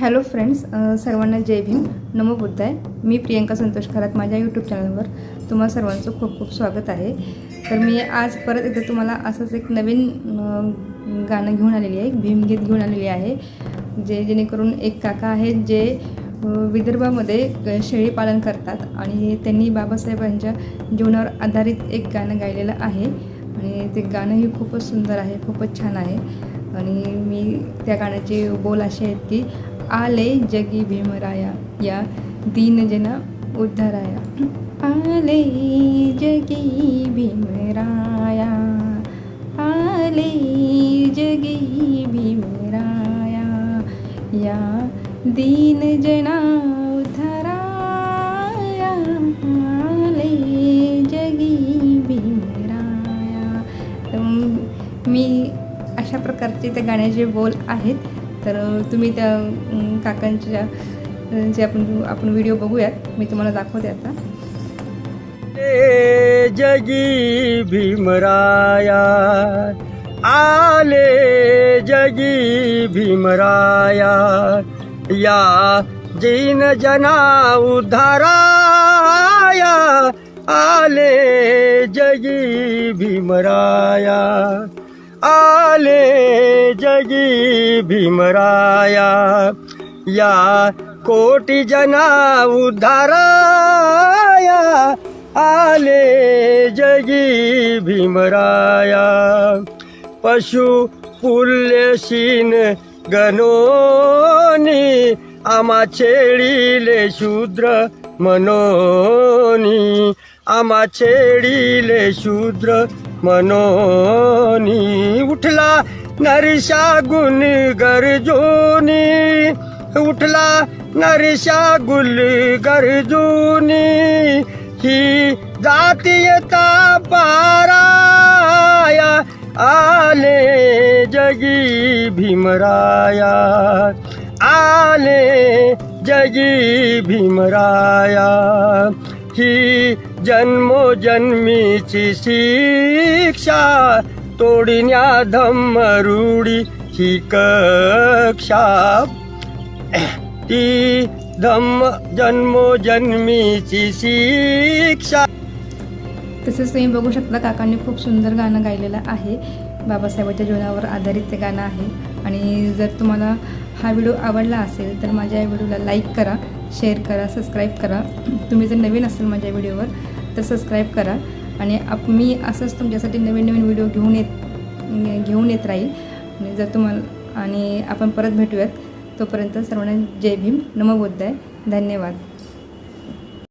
Hello friends सर्वांना जय भीम. नमो बुद्धाय. मी प्रियंका संतोष खरात माझ्या YouTube चॅनलवर तुम्हा सर्वांचं खूप खूप स्वागत आहे. तर मी आज परत एकदा तुम्हाला असंच एक नवीन गाणं घेऊन आलेली आहे भीमगीत घेऊन आलेली आहे जे जेणेकरून एक काका आहेत जे विदर्भामध्ये शेळीपालन शेळी पालन करतात आणि त्यांनी बाबासाहेबांच्या जीवनावर आधारित एक गाणं गायलेलं आहे. आणि ते गाणंही खूपच सुंदर आहे खूपच छान आहे. आणि मी त्या गाण्याचे बोल असे आहेत की आले जगी भीमराया या दीनजना उद्धराया. आले जगी भीमराया आले जगी भीमराया या दीनजना उद्धराया आले जगी भीमराया. तर मी अशा प्रकारचे त्या गाण्याचे बोल आहेत. तर तुम्ही त्या काकांच्या जे आपण आपण व्हिडिओ बघूयात मी तुम्हाला दाखवते आता. जगी भीमराया आले जगी भीमराया या जीन जना उद्धाराया आले जगी भीमराया आले जगी भीमराया या कोटी जना उद्धाराया आले जगी भीमराया. पशु पुल्यशीन गणोनी आमा छेडिले शूद्र मनोनी आमा छेडिले शूद्र मनोनी. उठला नरिशा गुन गरजोनी उठला नरिशा गुल गरजोनी ही जातीयता पाराया आले जगी भीमराया। आले जगी भीमराया। ही जन्मोजन्मीची शिक्षा तोडण्या धम्मरूढी ही कक्षा. ती धम्म जन्मोजन्मीची शिक्षा. तसेच तुम्ही बघू शकता काकांनी खूप सुंदर गाणं गायलेलं आहे. बाबासाहेबांच्या जीवनावर आधारित ते गाणं आहे. आणि जर तुम्हाला हा व्हिडिओ आवडला असेल तर माझ्या व्हिडिओला लाईक करा शेअर करा सबस्क्राईब करा. तुम्ही जर नवीन असेल माझ्या व्हिडिओवर तर सबस्क्राईब करा. आणि आप मी असंच तुमच्यासाठी नवीन नवीन व्हिडिओ घेऊन येत घेऊन येत राहील. आणि जर तुम्हाला आणि आपण परत भेटूयात. तोपर्यंत सर्वांना जय भीम. नमो बुद्धाय धन्यवाद.